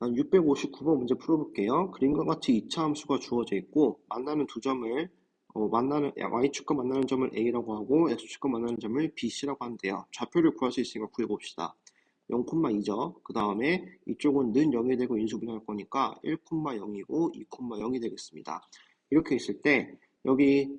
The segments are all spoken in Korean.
다음 659번 문제 풀어볼게요. 그림과 같이 2차 함수가 주어져 있고 만나는 두 점을 어, 만나는 y축과 만나는 점을 a라고 하고 x축과 만나는 점을 bc라고 하는데요. 좌표를 구할 수 있으니까 구해봅시다. 0,2죠. 그 다음에 이쪽은 는 0이 되고 인수분해할 거니까 1,0이고 2,0이 되겠습니다. 이렇게 있을 때 여기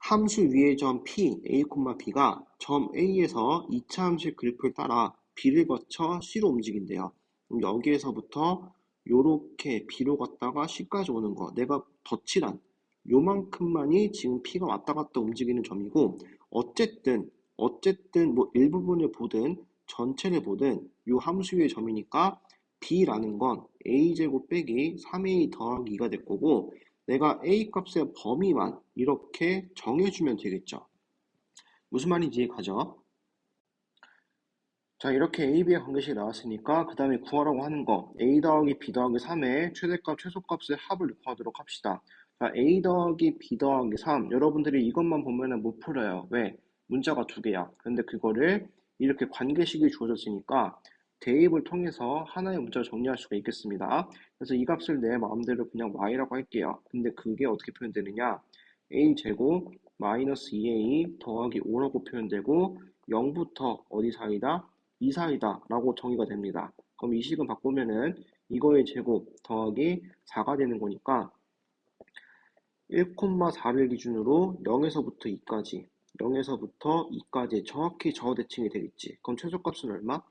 함수 위의 점 P, A, B가 점 A에서 2차 함수의 그래프를 따라 B를 거쳐 C로 움직인대요. 여기에서부터 요렇게 B로 갔다가 C까지 오는 거 내가 덧칠한 요만큼만이 지금 P가 왔다 갔다 움직이는 점이고 어쨌든 어쨌든 뭐 일부분을 보든 전체를 보든 요 함수 위의 점이니까 B라는 건 A제곱 빼기 3A 더하기 2가 될 거고 내가 A 값의 범위만 이렇게 정해주면 되겠죠. 무슨 말인지 이해가죠? 자 이렇게 A, B의 관계식이 나왔으니까 그 다음에 구하라고 하는 거 A 더하기 B 더하기 3의 최대값, 최소값의 합을 구하도록 합시다. 자 A 더하기 B 더하기 3 여러분들이 이것만 보면은 못 풀어요. 왜? 문자가 두 개야. 근데 그거를 이렇게 관계식이 주어졌으니까 대입을 통해서 하나의 문자를 정리할 수가 있겠습니다. 그래서 이 값을 내 마음대로 그냥 y라고 할게요. 근데 그게 어떻게 표현되느냐? a제곱 마이너스 2a 더하기 5라고 표현되고 0부터 어디 사이다? 2 사이다 라고 정의가 됩니다. 그럼 이 식은 바꾸면은 이거의 제곱 더하기 4가 되는 거니까 1,4를 기준으로 0에서부터 2까지 0에서부터 2까지 정확히 저하 대칭이 되겠지. 그럼 최소값은 얼마?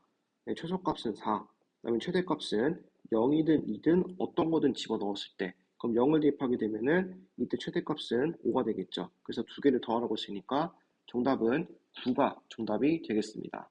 네, 최소값은 4. 그다음에 최대값은 0이든 2든 어떤 거든 집어넣었을 때 그럼 0을 대입하게 되면은 이때 최대값은 5가 되겠죠. 그래서 두 개를 더하라고 했으니까 정답은 9가 정답이 되겠습니다.